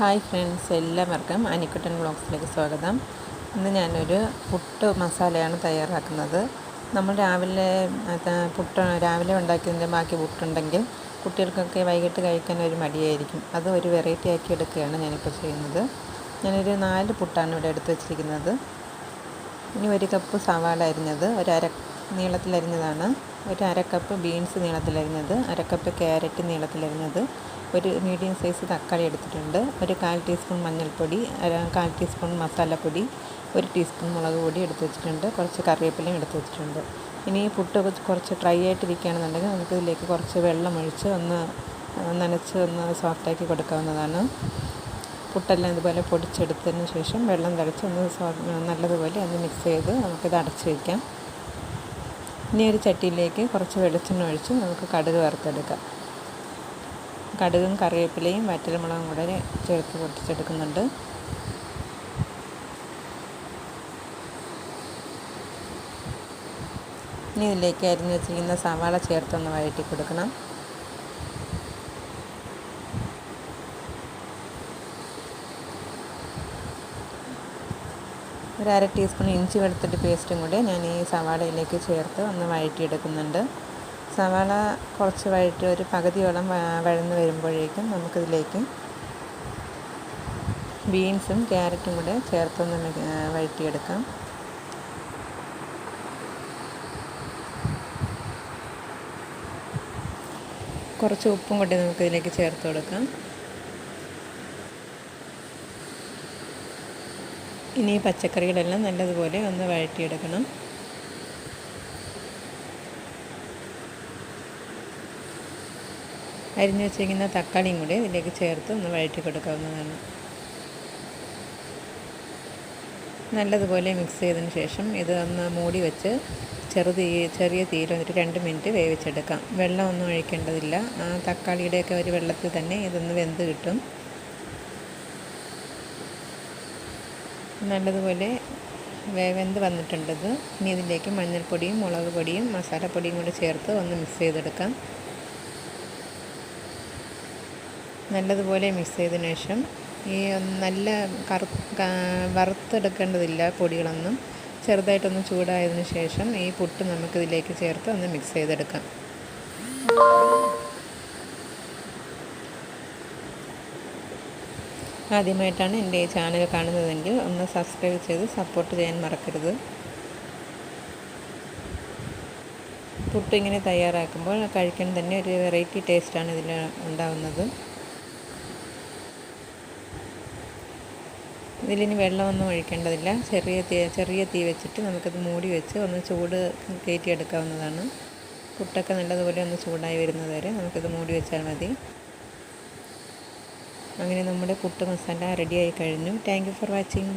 Hi friends എല്ലാവർക്കും അനിക്കുട്ടൻ ബ്ലോഗ്സിലേക്ക് സ്വാഗതം. ഇന്ന് ഞാനൊരു പുട്ട് മസാലയാണ് തയ്യാറാക്കുന്നത്. നമ്മൾ രാവിലെ പുട്ട് രാവിലെ ഉണ്ടാക്കിയതിന്റെ ബാക്കി പുട്ടുണ്ടെങ്കിൽ കുട്ടികൾക്കൊക്കെ വൈകിട്ട് കഴിക്കാൻ ഒരു മടിയായിരിക്കും. അത് ഒരു വെറൈറ്റി ആക്കി എടുക്കുകയാണ് ഞാനിപ്പോൾ ചെയ്യുന്നത്. ഞാനൊരു നാല് പുട്ടാണ് ഇവിടെ എടുത്ത് വെച്ചിരിക്കുന്നത്. ഇനി ഒരു കപ്പ് സവാള അരിഞ്ഞത് ഒരു അര നീളത്തിലരിഞ്ഞതാണ്. ഒരു അര കപ്പ് ബീൻസ് നീളത്തിലരിഞ്ഞത് അര കപ്പ് ക്യാരറ്റ് നീളത്തിലരിഞ്ഞത് ഒരു മീഡിയം സൈസ് തക്കാളി എടുത്തിട്ടുണ്ട്. ഒരു കാൽ ടീസ്പൂൺ മഞ്ഞൾപ്പൊടി കാൽ ടീസ്പൂൺ മസാലപ്പൊടി ഒരു ടീസ്പൂൺ മുളക് പൊടി എടുത്ത് വെച്ചിട്ടുണ്ട്. കുറച്ച് കറിവേപ്പിലയും എടുത്ത് വെച്ചിട്ടുണ്ട്. ഇനി പുട്ട് കുറച്ച് ഡ്രൈ ആയിട്ടിരിക്കുകയാണെന്നുണ്ടെങ്കിൽ നമുക്ക് ഇതിലേക്ക് കുറച്ച് വെള്ളം ഒഴിച്ച് ഒന്ന് നനച്ച് ഒന്ന് സോഫ്റ്റാക്കി കൊടുക്കാവുന്നതാണ്. പുട്ടെല്ലാം ഇതുപോലെ പൊടിച്ചെടുത്തതിന് ശേഷം വെള്ളം തളിച്ച് ഒന്ന് നല്ലതുപോലെ ഒന്ന് മിക്സ് ചെയ്ത് നമുക്കിത് അടച്ച് വയ്ക്കാം ഇനി ഒരു ചട്ടിയിലേക്ക് കുറച്ച് വെളിച്ചെണ്ണ ഒഴിച്ച് നമുക്ക് കടുക് വറുത്തെടുക്കാം. കടുകും കറിവേപ്പിലയും വറ്റൽമുളകും കൂടെ ചേർത്ത് പൊട്ടിച്ചെടുക്കുന്നുണ്ട്. ഇനി ഇതിലേക്ക് അരിഞ്ഞ് വെച്ചിരിക്കുന്ന സവാള ചേർത്തൊന്ന് വഴറ്റി കൊടുക്കണം. ഒരു അര ടീസ്പൂൺ ഇഞ്ചി വെളുത്തിട്ട് പേസ്റ്റും കൂടി ഞാൻ ഈ സവാളയിലേക്ക് ചേർത്ത് ഒന്ന് വഴറ്റിയെടുക്കുന്നുണ്ട്. സവാള കുറച്ച് വഴറ്റി ഒരു പകുതിയോളം വഴന്ന് വരുമ്പോഴേക്കും നമുക്കിതിലേക്ക് ബീൻസും ക്യാരറ്റും കൂടെ ചേർത്തൊന്ന് വഴറ്റിയെടുക്കാം. കുറച്ച് ഉപ്പും കൂടി നമുക്കിതിലേക്ക് ചേർത്ത് കൊടുക്കാം. ഇനി പച്ചക്കറികളെല്ലാം നല്ലതുപോലെ ഒന്ന് വഴറ്റിയെടുക്കണം. അരിഞ്ഞു വെച്ചിരിക്കുന്ന തക്കാളിയും കൂടി ഇതിലേക്ക് ചേർത്ത് ഒന്ന് വഴറ്റി കൊടുക്കാവുന്നതാണ്. നല്ലതുപോലെ മിക്സ് ചെയ്തതിന് ശേഷം ഇത് ഒന്ന് മൂടി വെച്ച് ചെറു തീ ചെറിയ തീയിൽ വന്നിട്ട് രണ്ട് മിനിറ്റ് വേവിച്ചെടുക്കാം. വെള്ളമൊന്നും ഒഴിക്കേണ്ടതില്ല. ആ തക്കാളിയുടെയൊക്കെ ഒരു വെള്ളത്തിൽ തന്നെ ഇതൊന്ന് വെന്ത് കിട്ടും. നല്ലതുപോലെ വെന്ത് വന്നിട്ടുണ്ടത് ഇനി ഇതിലേക്ക് മഞ്ഞൾപ്പൊടിയും മുളക് പൊടിയും മസാലപ്പൊടിയും കൂടി ചേർത്ത് ഒന്ന് മിക്സ് ചെയ്തെടുക്കാം. നല്ലതുപോലെ മിക്സ് ചെയ്തതിന് ശേഷം ഈ നല്ല കറു വറുത്തെടുക്കേണ്ടതില്ല പൊടികളൊന്നും. ചെറുതായിട്ടൊന്ന് ചൂടായതിനു ശേഷം ഈ പുട്ട് നമുക്കിതിലേക്ക് ചേർത്ത് ഒന്ന് മിക്സ് ചെയ്തെടുക്കാം. ആദ്യമായിട്ടാണ് എന്റെ ഈ ചാനൽ കാണുന്നതെങ്കിൽ ഒന്ന് സബ്സ്ക്രൈബ് ചെയ്ത് സപ്പോർട്ട് ചെയ്യാൻ മറക്കരുത്. പുട്ട് ഇങ്ങനെ തയ്യാറാക്കുമ്പോൾ കഴിക്കാൻ തന്നെ ഒരു വെറൈറ്റി ടേസ്റ്റാണ് ഇതിൽ ഉണ്ടാകുന്നത് ഇതിലിനി വെള്ളമൊന്നും ഒഴിക്കേണ്ടതില്ല. ചെറിയ തീ ചെറിയ തീ വെച്ചിട്ട് നമുക്കത് മൂടി വെച്ച് ഒന്ന് ചൂട് കയറ്റിയെടുക്കാവുന്നതാണ്. പുട്ടൊക്കെ നല്ലതുപോലെ ഒന്ന് ചൂടായി വരുന്നത് വരെ നമുക്കിത് മൂടി വെച്ചാൽ മതി. അങ്ങനെ നമ്മുടെ പുട്ട് മസാല റെഡിയായി കഴിഞ്ഞു. Thank you for watching